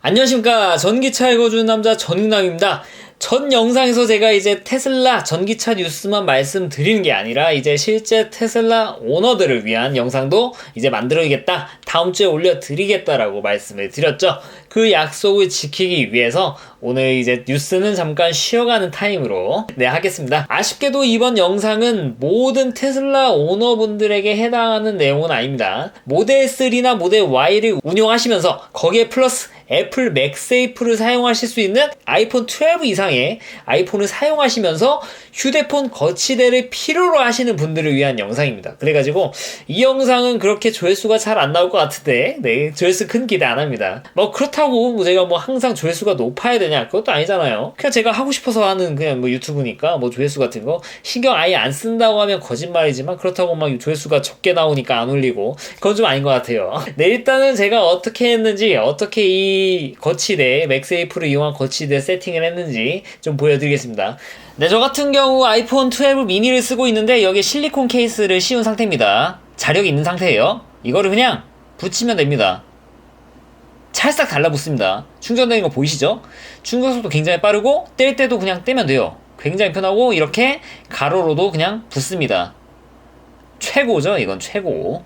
안녕하십니까. 전기차 읽어주는 남자 전인남입니다. 전 영상에서 제가 이제 테슬라 전기차 뉴스만 말씀드리는 게 아니라 이제 실제 테슬라 오너들을 위한 영상도 이제 만들어야겠다 다음 주에 올려드리겠다라고 말씀을 드렸죠. 그 약속을 지키기 위해서 오늘 이제 뉴스는 잠깐 쉬어가는 타임으로 네 하겠습니다. 아쉽게도 이번 영상은 모든 테슬라 오너분들에게 해당하는 내용은 아닙니다. 모델 3나 모델 Y를 운용하시면서 거기에 플러스 애플 맥세이프를 사용하실 수 있는 아이폰 12 이상의 아이폰을 사용하시면서 휴대폰 거치대를 필요로 하시는 분들을 위한 영상입니다. 그래가지고 이 영상은 그렇게 조회수가 잘 안 나올 것 같은데 네 조회수 큰 기대 안 합니다. 뭐 그렇다고 뭐 제가 뭐 항상 조회수가 높아야 되냐 그것도 아니잖아요. 그냥 제가 하고 싶어서 하는 그냥 뭐 유튜브니까 뭐 조회수 같은 거 신경 아예 안 쓴다고 하면 거짓말이지만 그렇다고 막 조회수가 적게 나오니까 안 올리고 그건 좀 아닌 것 같아요. 네 일단은 제가 어떻게 했는지 어떻게 이 거치대 맥세이프를 이용한 거치대 세팅을 했는지 좀 보여드리겠습니다. 네, 저 같은 경우 아이폰 12 미니를 쓰고 있는데 여기에 실리콘 케이스를 씌운 상태입니다. 자력이 있는 상태예요. 이거를 그냥 붙이면 됩니다. 찰싹 달라붙습니다. 충전되는 거 보이시죠? 충전 속도 굉장히 빠르고 뗄 때도 그냥 떼면 돼요. 굉장히 편하고 이렇게 가로로도 그냥 붙습니다. 최고죠? 이건 최고.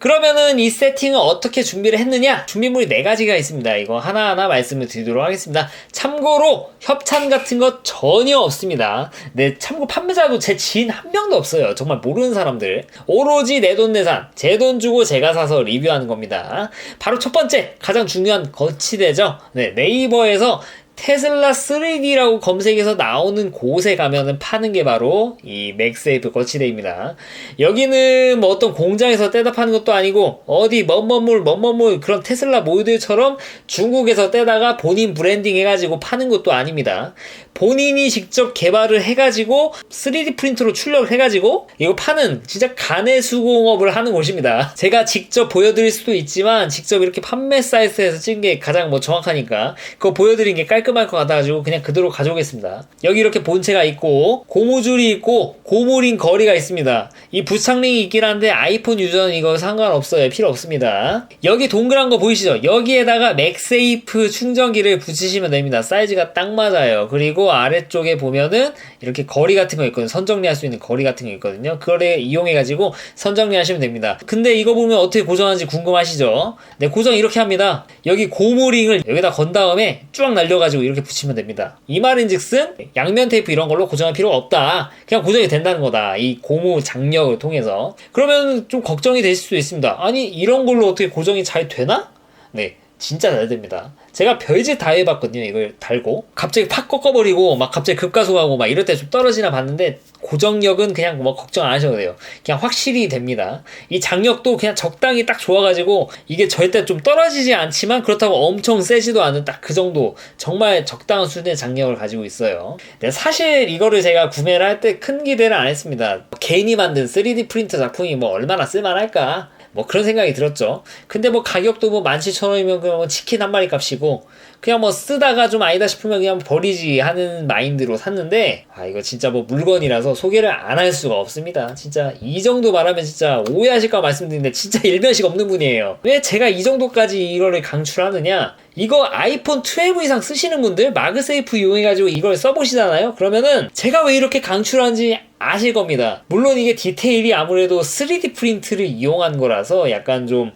그러면은 이 세팅을 어떻게 준비를 했느냐? 준비물이 네 가지가 있습니다. 이거 하나하나 말씀을 드리도록 하겠습니다. 참고로 협찬 같은 거 전혀 없습니다. 네, 참고 판매자도 제 지인 한 명도 없어요. 정말 모르는 사람들. 오로지 내 돈 내산, 제 돈 주고 제가 사서 리뷰하는 겁니다. 바로 첫 번째, 가장 중요한 거치대죠. 네, 네이버에서 테슬라 3D라고 검색해서 나오는 곳에 가면은 파는 게 바로 이 맥세이프 거치대입니다. 여기는 뭐 어떤 공장에서 떼다 파는 것도 아니고 어디 뭐뭐물 뭐뭐물 그런 테슬라 모델처럼 중국에서 떼다가 본인 브랜딩 해가지고 파는 것도 아닙니다. 본인이 직접 개발을 해가지고 3D 프린터로 출력을 해가지고 이거 파는 진짜 간의 수공업을 하는 곳입니다. 제가 직접 보여드릴 수도 있지만 직접 이렇게 판매 사이트에서 찍은 게 가장 뭐 정확하니까 그거 보여드린 게 깔끔할 것 같아가지고 그냥 그대로 가져오겠습니다. 여기 이렇게 본체가 있고 고무줄이 있고 고무링 거리가 있습니다. 이 부착링이 있긴 한데 아이폰 유저는 이거 상관없어요. 필요 없습니다. 여기 동그란 거 보이시죠? 여기에다가 맥세이프 충전기를 붙이시면 됩니다. 사이즈가 딱 맞아요. 그리고 아래쪽에 보면은 이렇게 거리 같은 거 있거든요. 선정리할 수 있는 거리 같은 거 있거든요. 그거를 이용해가지고 선정리하시면 됩니다. 근데 이거 보면 어떻게 고정하는지 궁금하시죠? 네, 고정 이렇게 합니다. 여기 고무링을 여기다 건 다음에 쭉 날려가지고 이렇게 붙이면 됩니다. 이 말인 즉슨 양면 테이프 이런 걸로 고정할 필요가 없다. 그냥 고정이 된다는 거다. 이 고무 장력을 통해서. 그러면 좀 걱정이 되실 수도 있습니다. 아니, 이런 걸로 어떻게 고정이 잘 되나? 네. 진짜 잘 됩니다. 제가 별짓 다 해봤거든요. 이걸 달고 갑자기 팍 꺾어버리고 막 갑자기 급가속하고 막 이럴 때 좀 떨어지나 봤는데 고정력은 그냥 뭐 걱정 안 하셔도 돼요. 그냥 확실히 됩니다. 이 장력도 그냥 적당히 딱 좋아가지고 이게 절대 좀 떨어지지 않지만 그렇다고 엄청 세지도 않은 딱 그 정도 정말 적당한 수준의 장력을 가지고 있어요. 네, 사실 이거를 제가 구매를 할 때 큰 기대를 안 했습니다. 개인이 만든 3D 프린터 작품이 뭐 얼마나 쓸만할까? 뭐 그런 생각이 들었죠. 근데 뭐 가격도 뭐 17,000원이면 그냥 뭐 치킨 한 마리 값이고 그냥 뭐 쓰다가 좀 아니다 싶으면 그냥 버리지 하는 마인드로 샀는데 아 이거 진짜 뭐 물건이라서 소개를 안 할 수가 없습니다. 진짜 이 정도 말하면 진짜 오해하실까 말씀드리는데 진짜 일면식 없는 분이에요. 왜 제가 이 정도까지 이거를 강출하느냐? 이거 아이폰 12 이상 쓰시는 분들 마그세이프 이용해가지고 이걸 써보시잖아요? 그러면은 제가 왜 이렇게 강출하는지 아실 겁니다. 물론 이게 디테일이 아무래도 3D 프린트를 이용한 거라서 약간 좀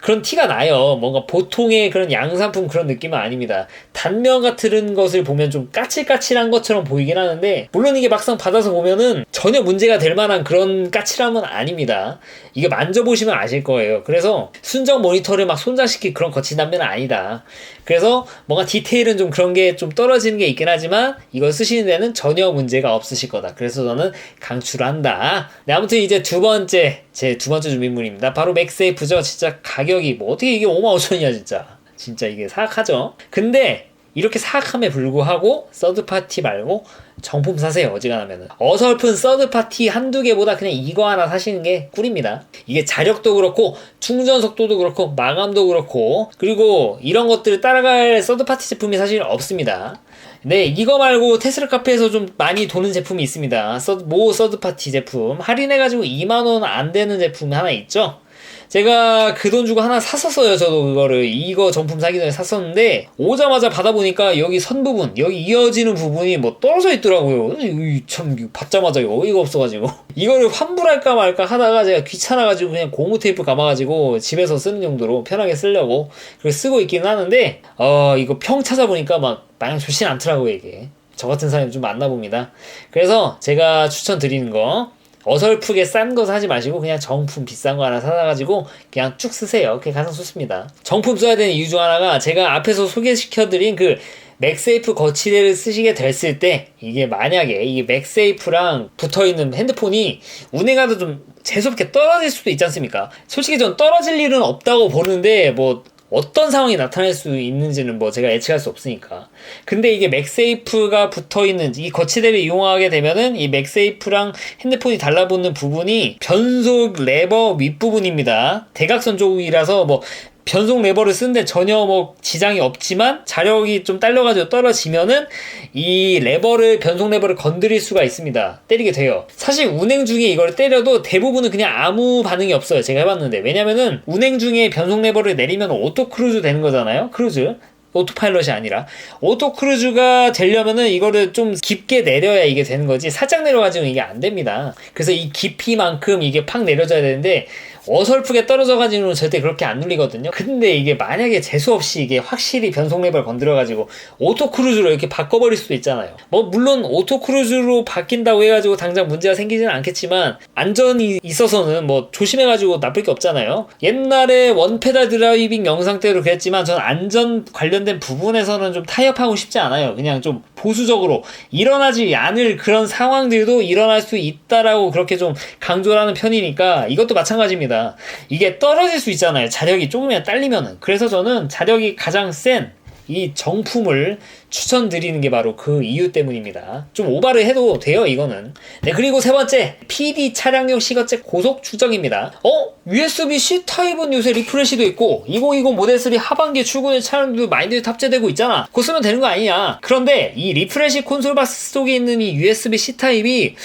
그런 티가 나요. 뭔가 보통의 그런 양산품 그런 느낌은 아닙니다. 단면 같은 것을 보면 좀 까칠까칠한 것처럼 보이긴 하는데 물론 이게 막상 받아서 보면은 전혀 문제가 될 만한 그런 까칠함은 아닙니다. 이게 만져보시면 아실 거예요. 그래서 순정 모니터를 막 손자시킬 그런 거친 단면은 아니다. 그래서 뭔가 디테일은 좀 그런 게 좀 떨어지는 게 있긴 하지만 이걸 쓰시는 데는 전혀 문제가 없으실 거다. 그래서 저는 강추한다. 네, 아무튼 이제 두 번째, 제 두 번째 준비물입니다. 바로 맥세이프죠. 진짜 가격이 뭐 어떻게 이게 55,000원이야, 진짜. 진짜 이게 사악하죠. 근데 이렇게 사악함에 불구하고 서드파티 말고 정품 사세요 어지간하면은 어설픈 서드파티 한두 개보다 그냥 이거 하나 사시는 게 꿀입니다 이게 자력도 그렇고 충전 속도도 그렇고 마감도 그렇고 그리고 이런 것들을 따라갈 서드파티 제품이 사실 없습니다 네, 이거 말고 테슬라 카페에서 좀 많이 도는 제품이 있습니다. 서, 모 서드파티 제품. 할인해가지고 2만원 안 되는 제품이 하나 있죠? 제가 그 돈 주고 하나 샀었어요. 저도 그거를 이거 정품 사기 전에 샀었는데 오자마자 받아보니까 여기 선 부분 여기 이어지는 부분이 뭐 떨어져 있더라고요. 이참 받자마자 어이가 없어가지고 이거를 환불할까 말까 하다가 제가 귀찮아가지고 그냥 고무 테이프 감아가지고 집에서 쓰는 용도로 편하게 쓰려고 그걸 쓰고 있기는 하는데 어 이거 평 찾아보니까 막 마냥 좋진 않더라고요 이게. 저 같은 사람이 좀 많나 봅니다. 그래서 제가 추천드리는 거 어설프게 싼 거 사지 마시고 그냥 정품 비싼 거 하나 사가지고 그냥 쭉 쓰세요. 그게 가장 좋습니다. 정품 써야 되는 이유 중 하나가 제가 앞에서 소개시켜드린 그 맥세이프 거치대를 쓰시게 됐을 때 이게 만약에 이 맥세이프랑 붙어있는 핸드폰이 운행하다 좀 재수없게 떨어질 수도 있지 않습니까? 솔직히 전 떨어질 일은 없다고 보는데 뭐 어떤 상황이 나타날 수 있는지는 뭐 제가 예측할 수 없으니까. 근데 이게 맥세이프가 붙어 있는 이 거치대를 이용하게 되면은 이 맥세이프랑 핸드폰이 달라붙는 부분이 변속 레버 윗부분입니다. 대각선 쪽이라서 뭐 변속 레버를 쓰는데 전혀 뭐 지장이 없지만 자력이 좀 딸려가지고 떨어지면은 이 레버를 변속 레버를 건드릴 수가 있습니다. 때리게 돼요. 사실 운행 중에 이걸 때려도 대부분은 그냥 아무 반응이 없어요. 제가 해봤는데 왜냐면은 운행 중에 변속 레버를 내리면 오토 크루즈 되는 거잖아요. 크루즈. 오토파일럿이 아니라 오토 크루즈가 되려면은 이거를 좀 깊게 내려야 이게 되는 거지 살짝 내려가지고 이게 안 됩니다. 그래서 이 깊이만큼 이게 팍 내려져야 되는데 어설프게 떨어져가지고는 절대 그렇게 안 눌리거든요. 근데 이게 만약에 재수없이 이게 확실히 변속 레버를 건드려가지고 오토 크루즈로 이렇게 바꿔버릴 수도 있잖아요. 뭐 물론 오토 크루즈로 바뀐다고 해가지고 당장 문제가 생기지는 않겠지만 안전이 있어서는 뭐 조심해가지고 나쁠 게 없잖아요. 옛날에 원페달 드라이빙 영상 때로 그랬지만 저는 안전 관련된 부분에서는 좀 타협하고 싶지 않아요. 그냥 좀 보수적으로 일어나지 않을 그런 상황들도 일어날 수 있다라고 그렇게 좀 강조를 하는 편이니까 이것도 마찬가지입니다. 이게 떨어질 수 있잖아요. 자력이 조금이나 딸리면은. 그래서 저는 자력이 가장 센 이 정품을 추천드리는 게 바로 그 이유 때문입니다. 좀 오바를 해도 돼요, 이거는. 네, 그리고 세 번째, PD 차량용 시거제 고속 추정입니다. 어? USB-C 타입은 요새 리프레시도 있고, 2020 모델 3 하반기 출고된 차량도 많이들 탑재되고 있잖아. 그거 쓰면 되는 거 아니냐. 그런데 이 리프레시 콘솔 바스 속에 있는 이 USB-C 타입이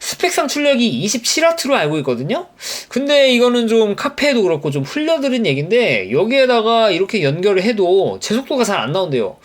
스펙상 출력이 27W로 알고 있거든요? 근데 이거는 좀 카페에도 그렇고 좀 흘려들은 얘기인데 여기에다가 이렇게 연결을 해도 제 속도가 잘 안 나온대요.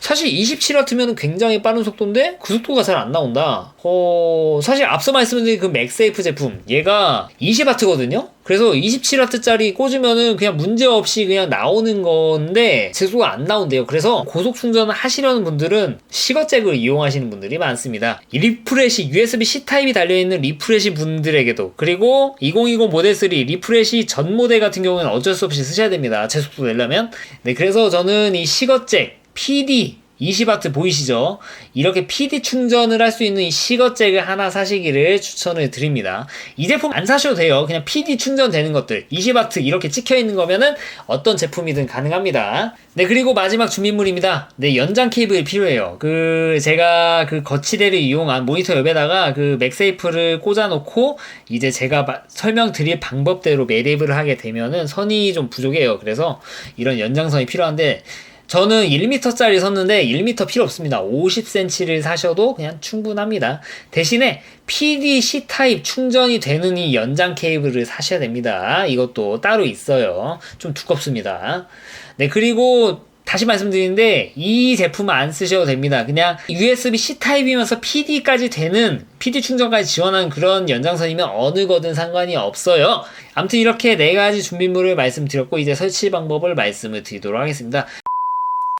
사실 27W면 굉장히 빠른 속도인데 그 속도가 잘 안 나온다. 어, 사실 앞서 말씀드린 그 맥세이프 제품 얘가 20W거든요? 그래서 27W짜리 꽂으면은 그냥 문제없이 그냥 나오는 건데 제수가 안 나온대요. 그래서 고속 충전을 하시려는 분들은 시거잭을 이용하시는 분들이 많습니다. 이 리프레시 USB-C 타입이 달려있는 리프레시 분들에게도 그리고 2020 모델 3 리프레시 전 모델 같은 경우는 어쩔 수 없이 쓰셔야 됩니다. 제속도 내려면. 네, 그래서 저는 이 시거잭 PD 20W 보이시죠? 이렇게 PD 충전을 할 수 있는 이 시거잭을 하나 사시기를 추천을 드립니다. 이 제품 안 사셔도 돼요. 그냥 PD 충전되는 것들 20W 이렇게 찍혀 있는 거면은 어떤 제품이든 가능합니다. 네, 그리고 마지막 준비물입니다. 네, 연장 케이블이 필요해요. 그 제가 그 거치대를 이용한 모니터 옆에다가 그 맥세이프를 꽂아 놓고 이제 제가 바, 설명드릴 방법대로 매립을 하게 되면은 선이 좀 부족해요. 그래서 이런 연장선이 필요한데 저는 1m짜리 샀는데 1m 필요 없습니다. 50cm를 사셔도 그냥 충분합니다. 대신에 PD-C 타입 충전이 되는 이 연장 케이블을 사셔야 됩니다. 이것도 따로 있어요. 좀 두껍습니다. 네, 그리고 다시 말씀드리는데 이 제품은 안 쓰셔도 됩니다. 그냥 USB-C 타입이면서 PD까지 되는 PD 충전까지 지원하는 그런 연장선이면 어느 거든 상관이 없어요. 아무튼 이렇게 네 가지 준비물을 말씀드렸고 이제 설치 방법을 말씀을 드리도록 하겠습니다.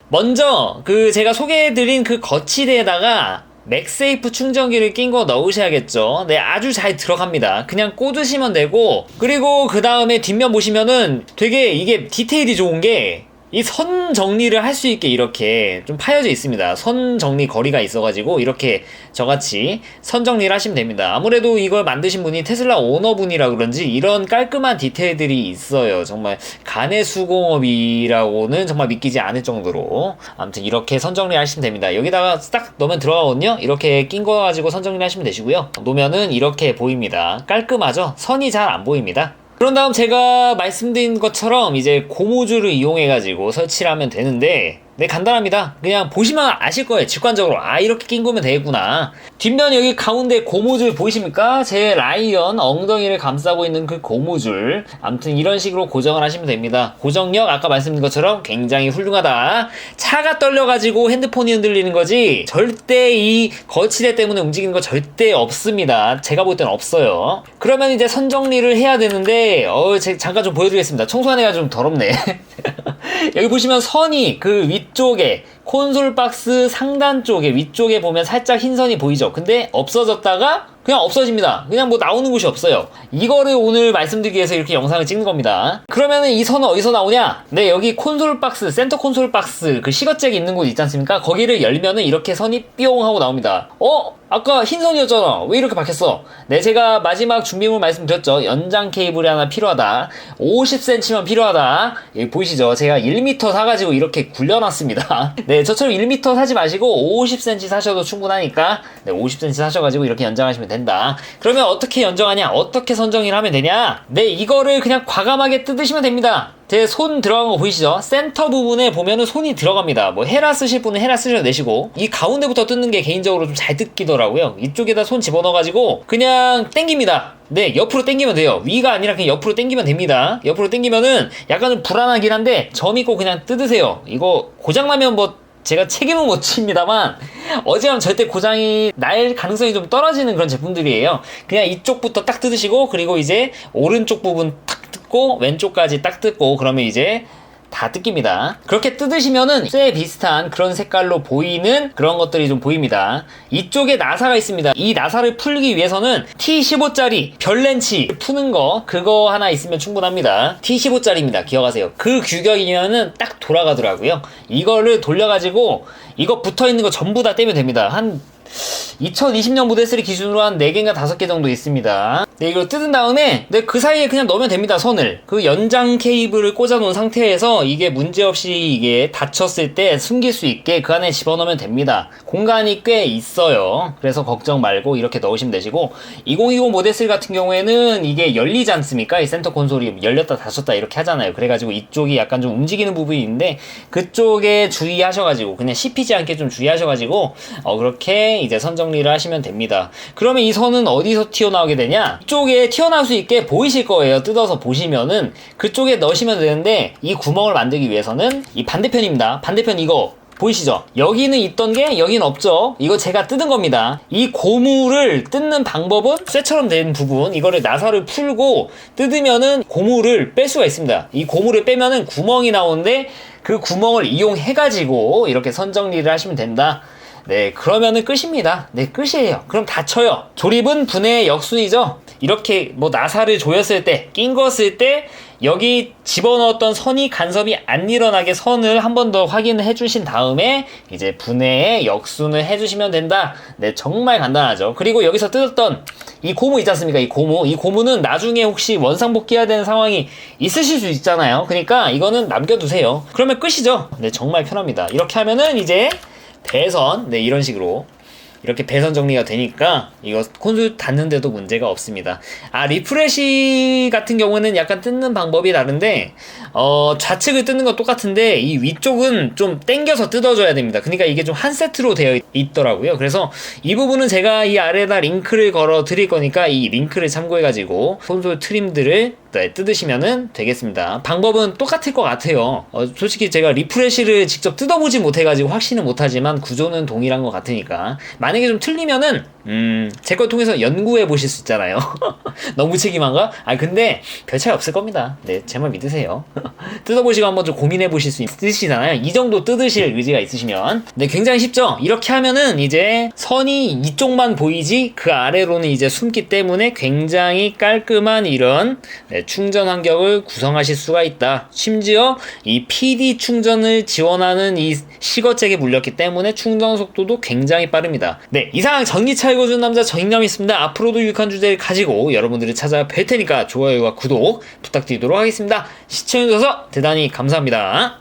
먼저 그 제가 소개해드린 그 거치대에다가 맥세이프 충전기를 낀 거 넣으셔야겠죠. 네, 아주 잘 들어갑니다. 그냥 꽂으시면 되고, 그리고 그 다음에 뒷면 보시면은 되게 이게 디테일이 좋은 게, 이 선 정리를 할 수 있게 이렇게 좀 파여져 있습니다. 선 정리 거리가 있어가지고 이렇게 저같이 선 정리를 하시면 됩니다. 아무래도 이걸 만드신 분이 테슬라 오너분이라 그런지 이런 깔끔한 디테일들이 있어요. 정말 간의 수공업이라고는 정말 믿기지 않을 정도로 아무튼 이렇게 선 정리 하시면 됩니다. 여기다가 딱 넣으면 들어가거든요. 이렇게 낀 거 가지고 선 정리 하시면 되시고요. 놓으면은 이렇게 보입니다. 깔끔하죠? 선이 잘 안 보입니다. 그런 다음 제가 말씀드린 것처럼 이제 고무줄을 이용해 가지고 설치를 하면 되는데 네, 간단합니다. 그냥 보시면 아실 거예요. 직관적으로. 아, 이렇게 낀 거면 되겠구나. 뒷면 여기 가운데 고무줄 보이십니까? 제 라이언 엉덩이를 감싸고 있는 그 고무줄. 아무튼 이런 식으로 고정을 하시면 됩니다. 고정력, 아까 말씀드린 것처럼 굉장히 훌륭하다. 차가 떨려가지고 핸드폰이 흔들리는 거지. 절대 이 거치대 때문에 움직이는 거 절대 없습니다. 제가 볼 때는 없어요. 그러면 이제 선정리를 해야 되는데, 어, 제, 잠깐 좀 보여드리겠습니다. 청소하네가 좀 더럽네. 여기 보시면 선이 그위 쪽에 콘솔 박스 상단 쪽에 위쪽에 보면 살짝 흰 선이 보이죠. 근데 없어졌다가 그냥 없어집니다. 그냥 뭐 나오는 곳이 없어요. 이거를 오늘 말씀드리기 위해서 이렇게 영상을 찍는 겁니다. 그러면은 이 선은 어디서 나오냐? 네, 여기 콘솔 박스, 센터 콘솔 박스, 그 시거잭 있는 곳 있지 않습니까? 거기를 열면은 이렇게 선이 뿅 하고 나옵니다. 어? 아까 흰 선이었잖아. 왜 이렇게 바뀌었어? 네, 제가 마지막 준비물 말씀드렸죠. 연장 케이블이 하나 필요하다. 50cm만 필요하다. 여기 보이시죠? 제가 1m 사가지고 이렇게 굴려놨습니다. 네, 저처럼 1m 사지 마시고 50cm 사셔도 충분하니까 네, 50cm 사셔가지고 이렇게 연장하시면 된다. 그러면 어떻게 연정하냐? 어떻게 선정을 하면 되냐? 네, 이거를 그냥 과감하게 뜯으시면 됩니다. 제 손 들어간 거 보이시죠? 센터 부분에 보면은 손이 들어갑니다. 뭐 헤라 쓰실 분은 헤라 쓰셔도 되시고 이 가운데부터 뜯는 게 개인적으로 좀 잘 뜯기더라고요. 이쪽에다 손 집어넣어가지고 그냥 땡깁니다. 네, 옆으로 당기면 돼요. 위가 아니라 그냥 옆으로 당기면 됩니다. 옆으로 당기면은 약간 좀 불안하긴 한데 점 있고 그냥 뜯으세요. 이거 고장나면 뭐 제가 책임은 못 집니다만 어지간하면 절대 고장이 날 가능성이 좀 떨어지는 그런 제품들이에요. 그냥 이쪽부터 딱 뜯으시고 그리고 이제 오른쪽 부분 탁 뜯고 왼쪽까지 딱 뜯고 그러면 이제 다 뜯깁니다. 그렇게 뜯으시면은 쇠 비슷한 그런 색깔로 보이는 그런 것들이 좀 보입니다. 이쪽에 나사가 있습니다. 이 나사를 풀기 위해서는 T15짜리 별렌치 푸는 거 그거 하나 있으면 충분합니다. T15짜리입니다. 기억하세요. 그 규격이면은 딱 돌아가더라고요. 이거를 돌려가지고 이거 붙어 있는 거 전부 다 떼면 됩니다. 한 2020년 모델 3 기준으로 한 4개인가 5개 정도 있습니다. 네, 이걸 뜯은 다음에 네, 그 사이에 그냥 넣으면 됩니다. 선을. 그 연장 케이블을 꽂아 놓은 상태에서 이게 문제없이 이게 닫혔을 때 숨길 수 있게 그 안에 집어넣으면 됩니다. 공간이 꽤 있어요. 그래서 걱정 말고 이렇게 넣으시면 되시고 2020 모델 3 같은 경우에는 이게 열리지 않습니까? 이 센터 콘솔이 열렸다 닫혔다 이렇게 하잖아요. 그래 가지고 이쪽이 약간 좀 움직이는 부분이 있는데 그쪽에 주의하셔 가지고 그냥 씹히지 않게 좀 주의하셔 가지고 어, 그렇게 이제 선 정리를 하시면 됩니다. 그러면 이 선은 어디서 튀어나오게 되냐? 이쪽에 튀어나올 수 있게 보이실 거예요. 뜯어서 보시면은 그쪽에 넣으시면 되는데 이 구멍을 만들기 위해서는 이 반대편입니다. 반대편 이거 보이시죠? 여기는 있던 게 여기는 없죠. 이거 제가 뜯은 겁니다. 이 고무를 뜯는 방법은 쇠처럼 된 부분 이거를 나사를 풀고 뜯으면은 고무를 뺄 수가 있습니다. 이 고무를 빼면은 구멍이 나오는데 그 구멍을 이용해 가지고 이렇게 선 정리를 하시면 된다. 네, 그러면은 끝입니다. 네, 끝이에요. 그럼 닫혀요. 조립은 분해의 역순이죠. 이렇게 뭐 나사를 조였을 때, 낀 것을 때 여기 집어넣었던 선이 간섭이 안 일어나게 선을 한 번 더 확인해 주신 다음에 이제 분해의 역순을 해 주시면 된다. 네, 정말 간단하죠. 그리고 여기서 뜯었던 이 고무 있지 않습니까? 이 고무. 이 고무는 나중에 혹시 원상복귀해야 되는 상황이 있으실 수 있잖아요. 그러니까 이거는 남겨두세요. 그러면 끝이죠. 네, 정말 편합니다. 이렇게 하면은 이제 배선 네 이런 식으로 이렇게 배선 정리가 되니까 이거 콘솔 닫는데도 문제가 없습니다. 아 리프레시 같은 경우는 약간 뜯는 방법이 다른데 어 좌측을 뜯는 거 똑같은데 이 위쪽은 좀 당겨서 뜯어줘야 됩니다. 그러니까 이게 좀 한 세트로 되어 있더라고요. 그래서 이 부분은 제가 이 아래에다 링크를 걸어 드릴 거니까 이 링크를 참고해 가지고 콘솔 트림들을 네, 뜯으시면 되겠습니다. 방법은 똑같을 것 같아요. 어, 솔직히 제가 리프레시를 직접 뜯어보지 못해가지고 확신은 못하지만 구조는 동일한 것 같으니까 만 약에 좀 틀리면은 음, 제 걸 통해서 연구해 보실 수 있잖아요. 너무 책임한가? 아, 근데 별 차이 없을 겁니다. 네, 제 말 믿으세요. 뜯어보시고 한번 좀 고민해 보실 수 있으시잖아요. 이 정도 뜯으실 의지가 있으시면. 네, 굉장히 쉽죠? 이렇게 하면은 이제 선이 이쪽만 보이지 그 아래로는 이제 숨기 때문에 굉장히 깔끔한 이런 네, 충전 환경을 구성하실 수가 있다. 심지어 이 PD 충전을 지원하는 이 시거잭에 물렸기 때문에 충전 속도도 굉장히 빠릅니다. 네, 이상 전기차 읽어준 남자 정인남이었습니다. 앞으로도 유익한 주제를 가지고 여러분들을 찾아뵐 테니까 좋아요와 구독 부탁드리도록 하겠습니다. 시청해주셔서 대단히 감사합니다.